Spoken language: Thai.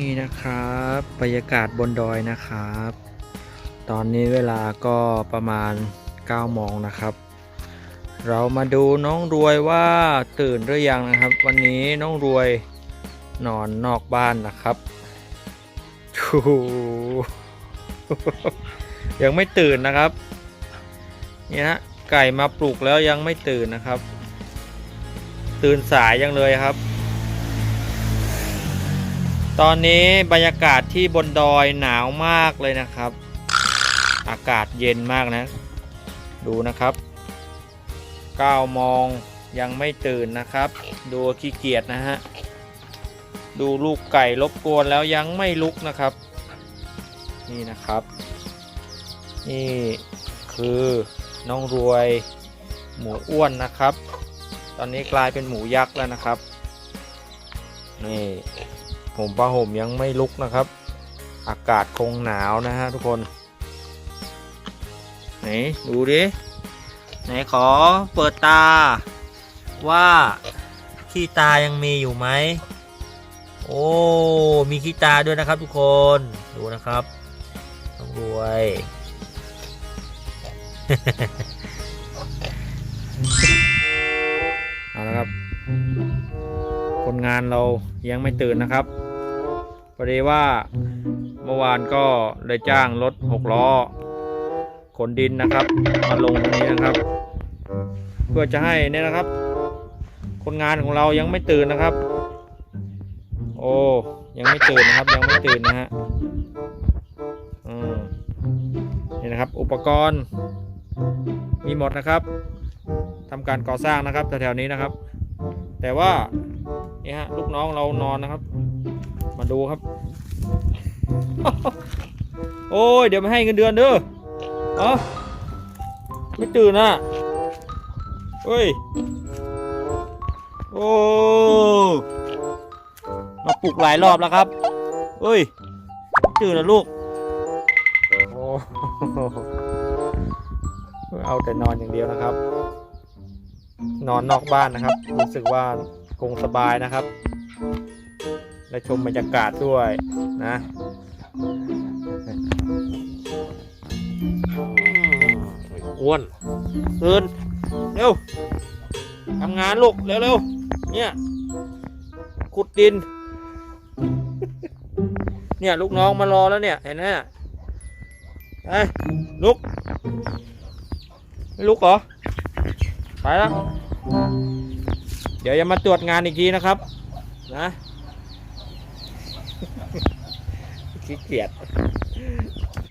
นี่นะครับบรรยากาศบนดอยนะครับ ตอนนี้เวลาก็ประมาณ9โมงนะครับ เรามาดูน้องรวยว่าตื่นหรือยังนะครับ วันนี้น้องรวยนอนนอกบ้านนะครับยังไม่ตื่นนะครับเนี่ยฮะไก่มาปลุกแล้วยังไม่ตื่นนะครับ ตื่นสายยังเลยครับ ตอนนี้บรรยากาศที่บนดอยหนาวมากเลยนะครับ อากาศเย็นมากนะ ดูนะครับ9โมงยังไม่ตื่นนะครับ ดูขี้เกียจนะฮะ ดูลูกไก่รบกวนแล้วยังไม่ลุกนะครับ นี่นะครับ นี่คือน้องรวยหมูอ้วนนะครับ ตอนนี้กลายเป็นหมูยักษ์แล้วนะครับ นี่ ผมผ้าห่มยังไม่ลุกนะครับ อากาศคงหนาวนะฮะทุกคน ไหนดูดิไหนขอเปิดตา ว่าขี้ตายังมีอยู่ไหม โอ้ มีขี้ตาด้วยนะครับทุกคนดูนะครับต้องรวย เอาละครับ คนงานเรายังไม่ตื่นนะครับ พอดีว่าเมื่อวานก็เลยจ้างรถหกล้อขนดินนะครับมาลงตรงนี้นะครับ เพื่อจะให้เนี่ยนะครับ คนงานของเรายังไม่ตื่นนะครับ โอ้ยังไม่ตื่นนะครับ ยังไม่ตื่นนะฮะอืมนี่นะครับ อุปกรณ์ มีหมดนะครับทำการก่อสร้างนะครับแถวๆนี้นะครับ แต่ว่านี่ฮะลูกน้องเรานอนนะครับ มาดูครับ โอ้ย เดี๋ยวไม่ให้เงินเดือนเด้อเอ๋อไม่ตื่นอะเฮ้ย โอ้ มาปลุกหลายรอบแล้วครับเฮ้ยตื่นนะลูก โอ้เอาแต่นอนอย่างเดียวนะครับ นอนนอกบ้านนะครับ รู้สึกว่าคงสบายนะครับ ได้ชมบรรยากาศด้วยนะอ้วนตื่นเร็วทำงานลูกเร็วๆเนี่ยขุดดิน เนี่ยลูกน้องมารอแล้วเนี่ยเห็นไหมไปลุกไม่ลุกเหรอไปแล้วเดี๋ยวจะมาตรวจงานอีกทีนะครับ นะ ขี้เกียจ